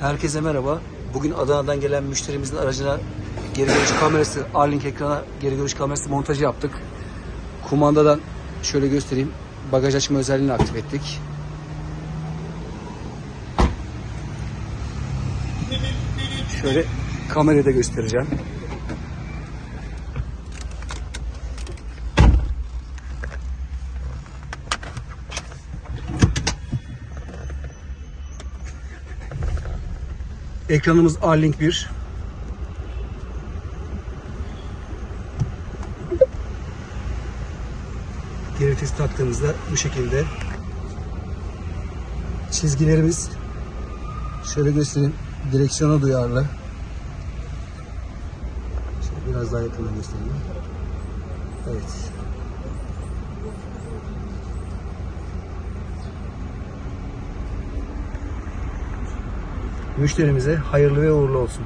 Herkese merhaba. Bugün Adana'dan gelen müşterimizin aracına geri görüş kamerası, Arlink ekrana geri görüş kamerası montajı yaptık. Kumandadan şöyle göstereyim. Bagaj açma özelliğini aktif ettik. Şöyle kamerayı da göstereceğim. Ekranımız Arlink 1. Geri vites taktığımızda bu şekilde. Çizgilerimiz şöyle göstereyim. Direksiyona duyarlı. Şöyle biraz daha yakından göstereyim. Evet. Müşterimize hayırlı ve uğurlu olsun.